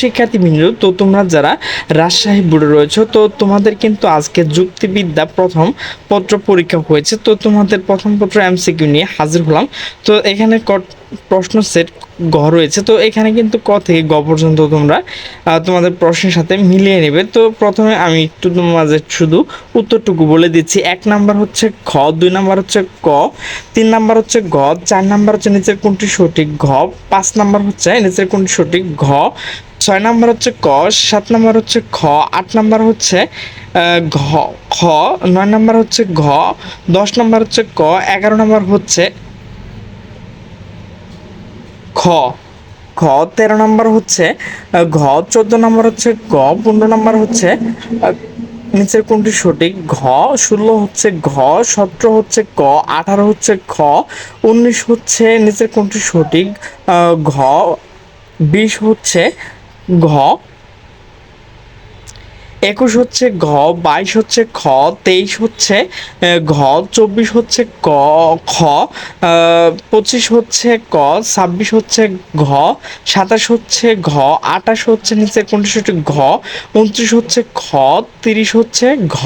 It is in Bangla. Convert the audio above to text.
শিক্ষার্থীবৃন্দ, তো তোমরা যারা রাজশাহী বোর্ডে রয়েছে, তো তোমাদের কিন্তু আজকে যুক্তিবিদ্যা প্রথম পত্র পরীক্ষা হয়েছে। তো তোমাদের প্রথম পত্র এমসিকিউ নিয়ে হাজির হলাম। তো এখানে প্রশ্ন সেট গ রয়েছে তো এখানে কিন্তু ক থেকে গ পর্যন্ত তোমরা তোমাদের প্রশ্নের সাথে মিলিয়ে নেবে তো প্রথমে আমি একটু তোমাদের শুধু উত্তরটুকু বলে দিচ্ছি এক নাম্বার হচ্ছে খ দুই নাম্বার হচ্ছে ক তিন নাম্বার হচ্ছে গ চার নাম্বার হচ্ছে নিচের কোনটি সঠিক ঘ পাঁচ নাম্বার হচ্ছে নিচের কোনটি সঠিক ঘ ছয় নাম্বার হচ্ছে ক সাত নাম্বার হচ্ছে খ আট নাম্বার হচ্ছে ঘ খ নয় নাম্বার হচ্ছে ঘ দশ নাম্বার হচ্ছে ক এগারো নাম্বার হচ্ছে খ। খ তেরো নম্বর হচ্ছে ঘ চোদ্দ নম্বর হচ্ছে, গ পনেরো নম্বর হচ্ছে নিচের কোনটি সঠিক? ঘ ষোলো হচ্ছে ঘ, সতেরো হচ্ছে ক, আঠারো হচ্ছে খ, উনিশ হচ্ছে নিচের কোনটি সঠিক? ঘ, বিশ হচ্ছে ঘ একুশ হচ্ছে ঘ, বাইশ হচ্ছে খ, তেইশ হচ্ছে ঘ, চব্বিশ হচ্ছে ক, খ পঁচিশ হচ্ছে ক, ছাব্বিশ হচ্ছে ঘ, সাতাশ হচ্ছে ঘ, আঠাশ হচ্ছে নিচে কোনটি ঘ, উনত্রিশ হচ্ছে খ, তিরিশ হচ্ছে ঘ।